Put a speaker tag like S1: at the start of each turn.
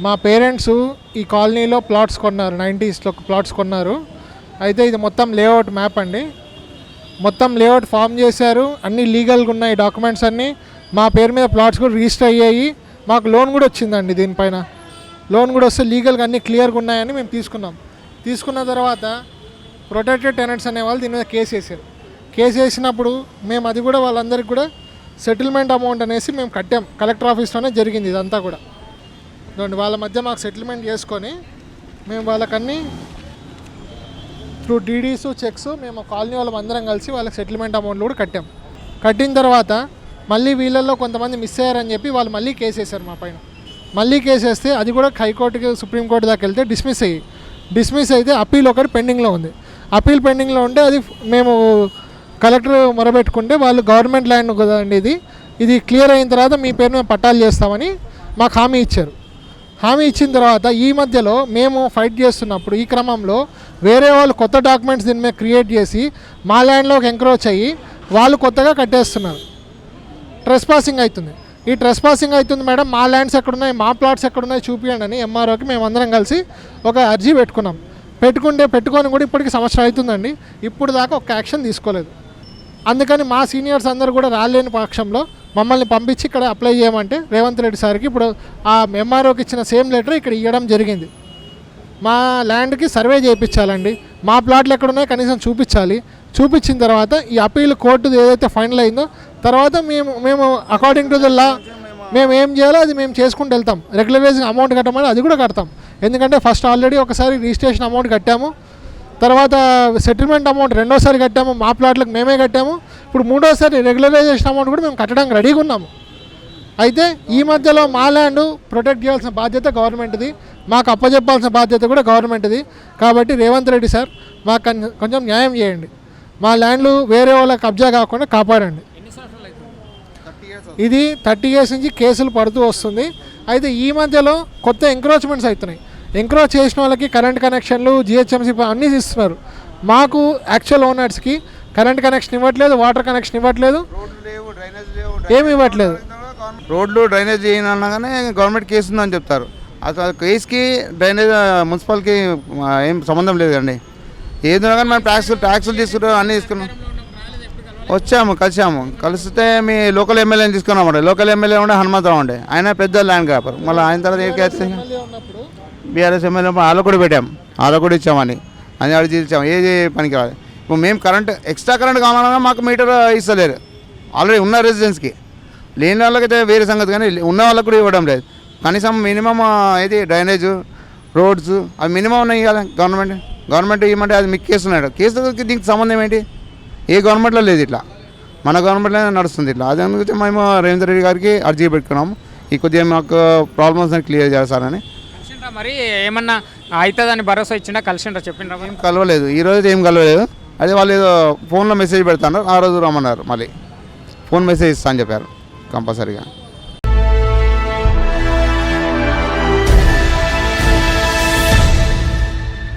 S1: మా పేరెంట్స్ ఈ కాలనీలో ప్లాట్స్ కొన్నారు నైంటీస్లో ప్లాట్స్ కొన్నారు. అయితే ఇది మొత్తం లేఅవుట్ మ్యాప్ అండి. మొత్తం లేఅవుట్ ఫామ్ చేశారు. అన్నీ లీగల్గా ఉన్నాయి డాక్యుమెంట్స్ అన్నీ. మా పేరు మీద ప్లాట్స్ కూడా రిజిస్టర్ అయ్యాయి. మాకు లోన్ కూడా వచ్చిందండి దీనిపైన. లోన్ కూడా వస్తే లీగల్గా అన్నీ క్లియర్గా ఉన్నాయని మేము తీసుకున్నాం. తీసుకున్న తర్వాత ప్రొటెక్టెడ్ టెనెంట్స్ అనే వాళ్ళు దీని మీద కేసు వేసారు కేసు వేసినప్పుడు మేము అది కూడా వాళ్ళందరికీ కూడా సెటిల్మెంట్ అమౌంట్ అనేసి మేము కట్టాం. కలెక్టర్ ఆఫీస్లోనే జరిగింది ఇదంతా కూడా. ఇదిగోండి వాళ్ళ మధ్య మాకు సెటిల్మెంట్ చేసుకొని మేము వాళ్ళకన్నీ త్రూ డీడీస్ చెక్స్ మేము కాలనీ వాళ్ళం అందరం కలిసి వాళ్ళకి సెటిల్మెంట్ అమౌంట్ కూడా కట్టాం. కట్టిన తర్వాత మళ్ళీ వీళ్ళల్లో కొంతమంది మిస్ అయ్యారని చెప్పి వాళ్ళు మళ్ళీ కేసు వేశారు మా పైన. మళ్ళీ కేసు వేస్తే అది కూడా హైకోర్టుకి సుప్రీంకోర్టు దాకా వెళ్తే డిస్మిస్ అయ్యి డిస్మిస్ అయితే అప్పీల్ ఒకటి పెండింగ్లో ఉంది. అప్పీల్ పెండింగ్లో ఉంటే అది మేము కలెక్టర్ మొరబెట్టుకుంటే వాళ్ళు గవర్నమెంట్ ల్యాండ్ కదండి ఇది. ఇది క్లియర్ అయిన తర్వాత మీ పేరు మేము పట్టాలు చేస్తామని మాకు హామీ ఇచ్చారు. హామీ ఇచ్చిన తర్వాత ఈ మధ్యలో మేము ఫైట్ చేస్తున్నప్పుడు ఈ క్రమంలో వేరే వాళ్ళు కొత్త డాక్యుమెంట్స్ దీని మీద క్రియేట్ చేసి మా ల్యాండ్లోకి ఎంక్రోచ్ అయ్యి వాళ్ళు కొత్తగా కట్టేస్తున్నారు. ట్రెస్ పాసింగ్ అవుతుంది. ఈ ట్రెస్ పాసింగ్ అవుతుంది మేడం మా ల్యాండ్స్ ఎక్కడున్నాయి మా ప్లాట్స్ ఎక్కడున్నాయి చూపించండి అని ఎంఆర్ఓకి మేము అందరం కలిసి ఒక అర్జీ పెట్టుకున్నాం. పెట్టుకుంటే పెట్టుకొని కూడా ఇప్పటికి సంవత్సరం అవుతుందండి. ఇప్పుడు దాకా ఒక యాక్షన్ తీసుకోలేదు. అందుకని మా సీనియర్స్ అందరూ కూడా రాలేని పక్షంలో మమ్మల్ని పంపించి ఇక్కడ అప్లై చేయమంటే రేవంత్ రెడ్డి సార్కి ఇప్పుడు ఆ ఎంఆర్ఓకి ఇచ్చిన సేమ్ లెటర్ ఇక్కడ ఇవ్వడం జరిగింది. మా ల్యాండ్కి సర్వే చేయించాలండి. మా ప్లాట్లు ఎక్కడ ఉన్నాయో కనీసం చూపించాలి. చూపించిన తర్వాత ఈ అప్పీల్ కోర్టు ఏదైతే ఫైనల్ అయిందో తర్వాత మేము మేము అకార్డింగ్ టు ద లా మేము ఏం చేయాలో అది మేము చేసుకుంటూ వెళ్తాం. రెగ్యులరైజింగ్ అమౌంట్ కట్టమని అది కూడా కడతాం. ఎందుకంటే ఫస్ట్ ఆల్రెడీ ఒకసారి రిజిస్ట్రేషన్ అమౌంట్ కట్టాము. తర్వాత సెటిల్మెంట్ అమౌంట్ రెండోసారి కట్టాము మా ప్లాట్లకు మేమే కట్టాము. ఇప్పుడు మూడోసారి రెగ్యులరైజేషన్ అమౌంట్ కూడా మేము కట్టడానికి రెడీగా ఉన్నాము అయితే ఈ మధ్యలో మా ల్యాండ్ ప్రొటెక్ట్ చేయాల్సిన బాధ్యత గవర్నమెంట్ది మాకు అప్పచెప్పాల్సిన బాధ్యత కూడా గవర్నమెంట్ది. కాబట్టి రేవంత్ రెడ్డి సార్ మాకు కొంచెం న్యాయం చేయండి. మా ల్యాండ్లు వేరే వాళ్ళ కబ్జా కాకుండా కాపాడండి. ఇది థర్టీ ఇయర్స్ నుంచి కేసులు పడుతూ వస్తుంది. అయితే ఈ మధ్యలో కొత్త ఎంక్రోచ్మెంట్స్ అవుతున్నాయి. ఎంక్రోచ్ చేసిన వాళ్ళకి కరెంట్ కనెక్షన్లు జిహెచ్ఎంసీ అన్నీ ఇస్తున్నారు. మాకు యాక్చువల్ ఓనర్స్కి కరెంట్ కనెక్షన్ ఇవ్వట్లేదు వాటర్ కనెక్షన్ ఇవ్వట్లేదు. ఏమి ఇవ్వట్లేదు.
S2: రోడ్లు డ్రైనేజ్ చేయనగానే కానీ గవర్నమెంట్ కేసు ఉందని చెప్తారు. అసలు కేసుకి డ్రైనేజ్ మున్సిపల్కి ఏం సంబంధం లేదు అండి ఏదైనా కానీ మనం ట్యాక్స్ ట్యాక్సులు తీసుకుంటాం అన్నీ తీసుకున్నాం. వచ్చాము కలిసాము. కలిస్తే మీ లోకల్ ఎమ్మెల్యేని తీసుకున్నామండి. లోకల్ ఎమ్మెల్యే ఉండే హనుమంతరావు ఉండే ఆయన పెద్ద ల్యాండ్ కాపర్ మళ్ళీ ఆయన తర్వాత ఏ బీఆర్ఎస్ ఎమ్మెల్యే వాళ్ళకు కూడా పెట్టాం. వాళ్ళకు కూడా ఇచ్చామని అని అడిగి ఇచ్చాము ఏది పనికి రాదు ఇప్పుడు మేము కరెంట్ ఎక్స్ట్రా కరెంట్ కావాలన్నా మాకు మీటర్ ఇస్తలేరు. ఆల్రెడీ ఉన్న రెసిడెన్స్కి లేని వాళ్ళకైతే వేరే సంగతి కానీ ఉన్న వాళ్ళకు కూడా ఇవ్వడం లేదు. కనీసం మినిమం ఇది డ్రైనేజ్ రోడ్స్ అవి మినిమం ఉన్నాయి కదా గవర్నమెంట్. గవర్నమెంట్ ఇవ్వమంటే అది మీకు కేసు ఉన్నాడు. కేసుకి దీనికి సంబంధం ఏంటి? ఏ గవర్నమెంట్లో లేదు ఇట్లా. మన గవర్నమెంట్లో నడుస్తుంది ఇట్లా. అదే అందుకే మేము రేవంత్ రెడ్డి గారికి అర్జీ పెట్టుకున్నాము ఈ కొద్దిగా మాకు ప్రాబ్లమ్స్ క్లియర్ చేస్తారని
S3: మరి ఏమన్నా అవుతుందని భరోసా ఇచ్చిండా కలిసిండ్రా చెప్పిండ్రా మరి?
S2: ఏం కలవలేదు. ఈ రోజు ఏం కలవలేదు. అదే వాళ్ళు ఏదో ఫోన్లో మెసేజ్ పెడతాను ఆ రోజు రమ్మన్నారు మళ్ళీ. ఫోన్ మెసేజ్ ఇస్తా అని చెప్పారు కంపల్సరీగా.